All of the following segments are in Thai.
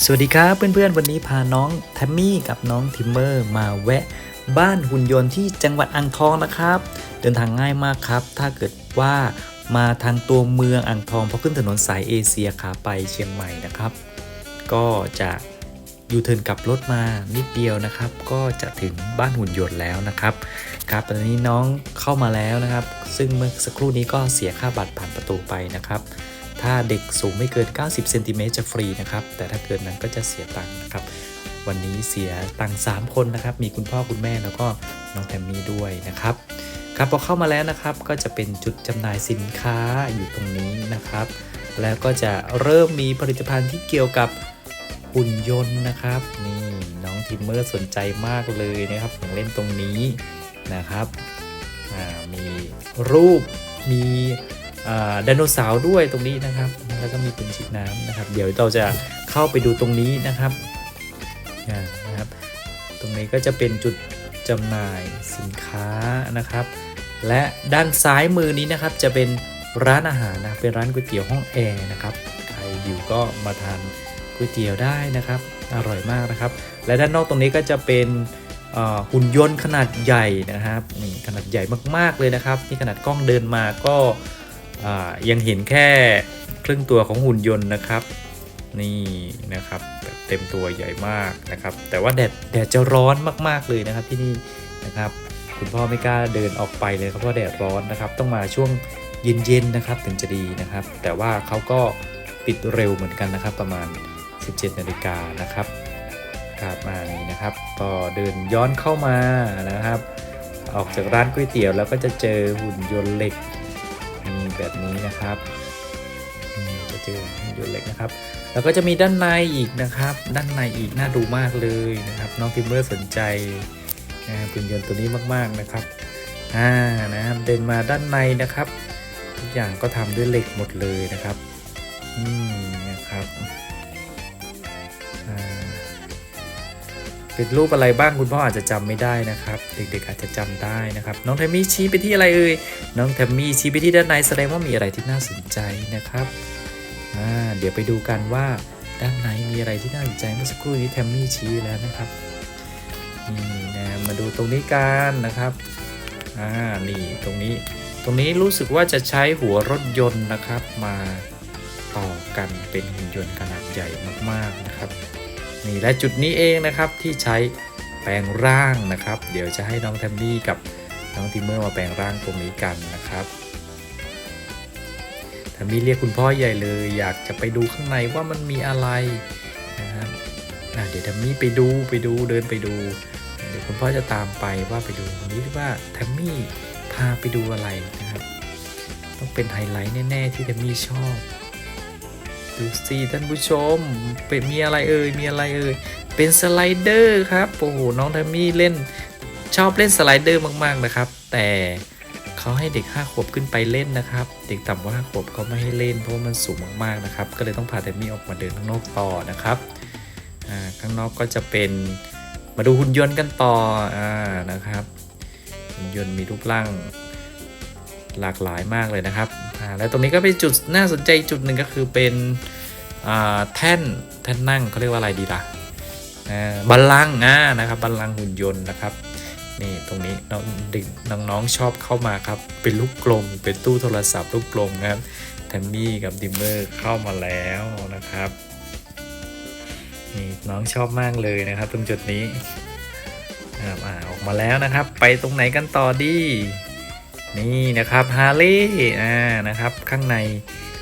สวัสดีครับเพื่อนๆ วันนี้พาน้องแทมมี่กับน้องทิมเมอร์มาแวะ บ้านหุ่นยนต์ที่จังหวัดอ่างทองนะครับ เดินทางง่ายมากครับ ถ้าเกิดว่ามาทางตัวเมืองอ่างทองพอขึ้นถนนสายเอเชียขาไปเชียงใหม่นะครับ ก็จะยูเทิร์นกลับรถมานิดเดียวนะครับ ก็จะถึงบ้านหุ่นยนต์แล้วนะครับครับตอนนี้น้องเข้ามาแล้วนะครับ ซึ่งเมื่อสักครู่นี้ก็เสียค่าบัตรผ่านประตูไปนะครับ ถ้าเด็กสูงไม่เกิน 90เซนติเมตรจะฟรีนะครับ แต่ถ้าเกินนั้นก็จะเสียตังค์นะครับ วันนี้เสียตังค์3คนนะครับ มีคุณพ่อคุณแม่แล้วก็น้องแทมมี่ด้วยนะครับ ครับพอเข้ามาแล้วนะครับ ก็จะเป็นจุดจำหน่ายสินค้าอยู่ตรงนี้นะครับ แล้วก็จะเริ่มมีผลิตภัณฑ์ที่เกี่ยวกับหุ่นยนต์นะครับ นี่น้องทิมเมอร์สนใจมากเลยนะครับของเล่นตรงนี้นะครับมีรูปมี ไดโนเสาร์ด้วยตรงนี้นะครับ แล้วก็มีเปืนฉีดน้ำนะครับ เดี๋ยวเราจะเข้าไปดูตรงนี้นะครับนะครับ ตรงนี้ก็จะเป็นจุดจำหน่ายสินค้านะครับ และด้านซ้ายมือนี้นะครับจะเป็นร้านอาหารนะเป็นร้านก๋วยเตี๋ยวห้องแอร์นะครับใครอยู่ก็มาทานก๋วยเตี๋ยวได้นะครับ อร่อยมากนะครับ และด้านนอกตรงนี้ก็จะเป็นหุ่นยนต์ขนาดใหญ่นะครับนี่ขนาดใหญ่มากๆเลยนะครับนี่ขนาดกล้องเดินมาก็ ยังเห็นแค่ครึ่งตัวของหุ่นยนต์นะครับ นี่นะครับเต็มตัวใหญ่มากนะครับ แต่ว่าแดดแดดจะร้อนมากๆเลยนะครับที่นี่นะครับ คุณพ่อไม่กล้าเดินออกไปเลยครับเพราะแดดร้อนนะครับ ต้องมาช่วงเย็นๆนะครับถึงจะดีนะครับ แต่ว่าเขาก็ปิดเร็วเหมือนกันนะครับ ประมาณ 17นาฬิกานะครับครับมานี่นะครับก็เดินย้อนเข้ามานะครับ ออกจากร้านก๋วยเตี๋ยวแล้วก็จะเจอหุ่นยนต์เหล็ก แบบนี้นะครับจะเจอหุ่นยนต์เหล็กนะครับ แล้วก็จะมีด้านในอีกนะครับ ด้านในอีกน่าดูมากเลยนะครับ น้องพิมเมอร์สนใจนะหุ่นยนต์ตัวนี้มากๆนะครับอ่านะครับเดินมาด้านในนะครับ ทุกอย่างก็ทำด้วยเหล็กหมดเลยนะครับอืมนะครับ เป็นรูปอะไรบ้างคุณพ่ออาจจะจำไม่ได้นะครับ เด็กๆอาจจะจำได้นะครับ น้องแทมมี่ชี้ไปที่อะไรเอ่ยน้องแทมมี่ชี้ไปที่ด้านในแสดงว่ามีอะไรที่น่าสนใจนะครับอ่าเดี๋ยวไปดูกันว่าด้านในมีอะไรที่น่าสนใจเมื่อสักครู่นี้แทมมี่ชี้แล้วนะครับนี่นะมาดูตรงนี้กันนะครับอ่านี่ตรงนี้ตรงนี้รู้สึกว่าจะใช้หัวรถยนต์นะครับมาต่อกันเป็นหุ่นยนต์ขนาดใหญ่มากๆนะครับ นี่และจุดนี้เองนะครับที่ใช้แปลงร่างนะครับ เดี๋ยวจะให้น้องแทมมี่กับน้องทิมเมอร์มาแปลงร่างตรงนี้กันนะครับแทามีเรียกคุณพ่อใหญ่เลย อยากจะไปดูข้างในว่ามันมีอะไรนะครับเดี๋ยวแทมมี่ไปดูไปดูเดินไปดูเดี๋ยวคุณพ่อจะตามไปว่าไปดูวันนี้ว่าแทมมี่พาไปดูอะไรนะครับ ต้องเป็นไฮไลท์แน่ ๆ ที่แทมมี่ชอบ ดูสิท่านผู้ชม เป็นมีอะไรเอ่ยมีอะไรเอ่ยเป็นสไลเดอร์ครับโอ้โหน้องทัมมี่เล่นชอบเล่นสไลเดอร์มากๆนะครับ แต่เขาให้เด็ก 5 ขวบขึ้นไปเล่นนะครับ เด็กต่ำกว่า5ขวบเขาไม่ให้เล่นเพราะว่ามันสูงมากๆนะครับ ก็เลยต้องพาทัมมี่ออกมาเดินข้างนอกต่อนะครับข้างนอกก็จะเป็นมาดูหุ่นยนต์กันต่ออนะครับหุ่นยนต์มีรูปร่างหลากหลายมากเลยนะครับ อ่าแล้วตรงนี้ก็เป็นจุดน่าสนใจจุดหนึ่งก็คือเป็นอ่าแท่นแท่นนั่งเขาเรียกว่าอะไรดีล่ะอ่าบัลลังก์อ่านะครับบัลลังก์หุ่นยนต์นะครับนี่ตรงนี้น้องเด็กน้องๆชอบเข้ามาครับ เป็นลูกกลม เป็นตู้โทรศัพท์ลูกกลมนะครับแทมมี่กับดิมเมอร์เข้ามาแล้วนะครับนี่น้องชอบมากเลยนะครับ ตรงจุดนี้ครับอ่าออกมาแล้วนะครับ ไปตรงไหนกันต่อดี นี่นะครับฮาร์เลย์อ่านะครับข้างใน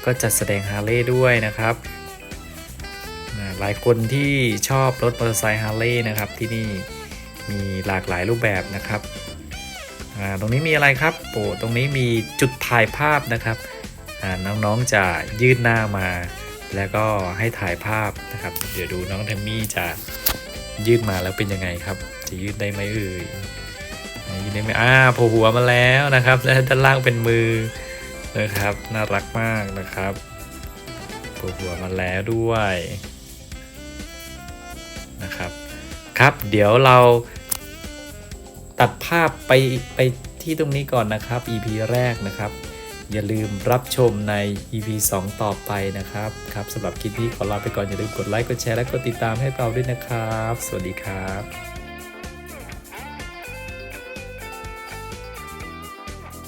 ก็จัดแสดงฮาร์เลย์ด้วยนะครับหลายคนที่ชอบรถมอเตอร์ไซค์ฮาร์เลย์นะครับที่นี่มีหลากหลายรูปแบบนะครับตรงนี้มีอะไรครับโอ้ตรงนี้มีจุดถ่ายภาพนะครับน้องๆจะยื่นหน้ามา แล้วก็ให้ถ่ายภาพนะครับ เดี๋ยวดูน้องแทมมี่จะยื่นมาแล้วเป็นยังไงครับ จะยื่นได้ไหมเอ่ย ยินดีไหมอ่าโผล่หัวมาแล้วนะครับและด้านล่างเป็นมือนะครับ น่ารักมากนะครับโผล่หัวมาแล้วด้วยนะครับครับ เดี๋ยวเราตัดภาพไปไปที่ตรงนี้ก่อนนะครับ EP แรกนะครับ อย่าลืมรับชมใน EP 2 ต่อไปนะครับครับสำหรับคลิปนี้ขอลาไปก่อนอย่าลืมกดไลค์กดแชร์และกดติดตามให้เราด้วยนะครับ สวัสดีครับ